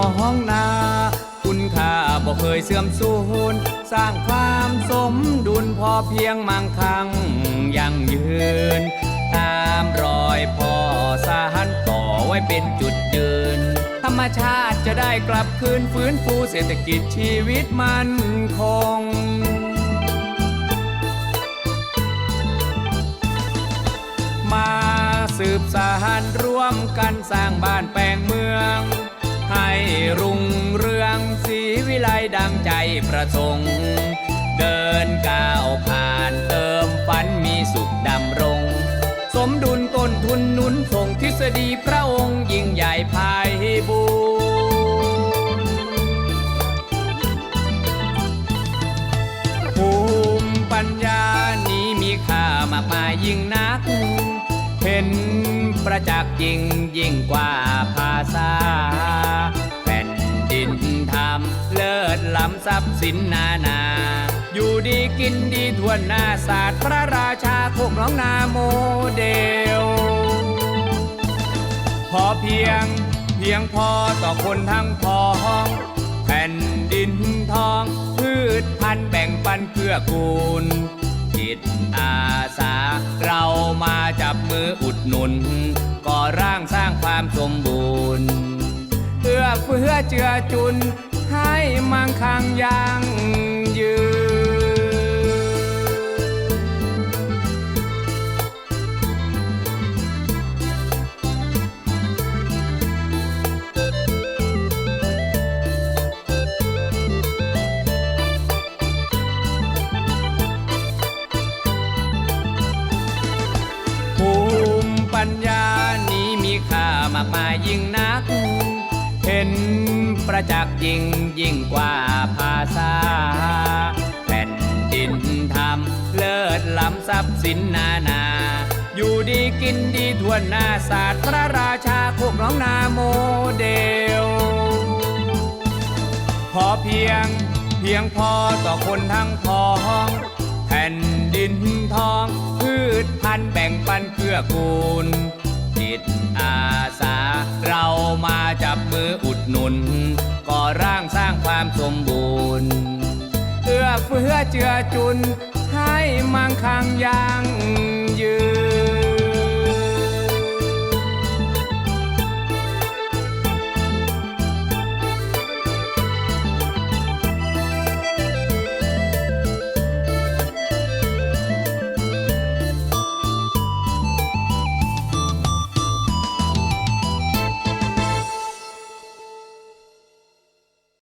องนา คุณค่าบ่เคยเสื่อมสูญสร้างความสมดุลพอเพียงมั่งคั่งยั่งยืน ตามรอยพ่อสานต่อไว้เป็นจุดยืน ธรรมชาติจะได้กลับคืนฟื้นฟูเศรษฐกิจชีวิตมันคงมาสืบสารร่วมกันสร้างบ้านแปลงเมือง ประสงค์ เดินก้าวผ่านเติมฝันมีสุขดำรง สมดุลต้นทุนนุนส่งทฤษฎีพระองค์ยิ่งใหญ่ภายบูภูมิปัญญานี้มีค่ามากมายยิ่งนัก เห็นประจักษ์ยิ่งยิ่งกว่าภาษา ธรรมเลิศล้ำทรัพย์สินนานา อยู่ดีกินดีทวนหน้าศาสตร์พระราชาโคกน้องนาโมเดล พอเพียงเพียงพอต่อคนทั้งพ้อง แผ่นดินทอง พืชพันธุ์แบ่งปันเพื่อกูล จิตอาสาเรามาจับมืออุดหนุน ก่อร่างสร้างความสมบูรณ์เพื่อเพื่อเจือจุน ให้มั่งคั่งยั่งยืน ภูมิปัญญานี้มีค่ามากมายยิ่งนัก เห็นประจักษ์ยิ่งยิ่งกว่าภาษาแผ่นดินธรรมเลิศล้ำทรัพย์สินนานา อยู่ดีกินดีทวนหน้าศาสตร์พระราชาโคกน้องนาโมเดล พอเพียงเพียงพอต่อคนทั้งพ้องแผ่นดินทองพืชพันแบ่งปันเพื่อกูลจิตอาสา บมืออุดหนุน ก่อร่างสร้างความสมบูรณ์เอื้อเฟื้อเจือจุน ให้มั่งคั่งยั่ง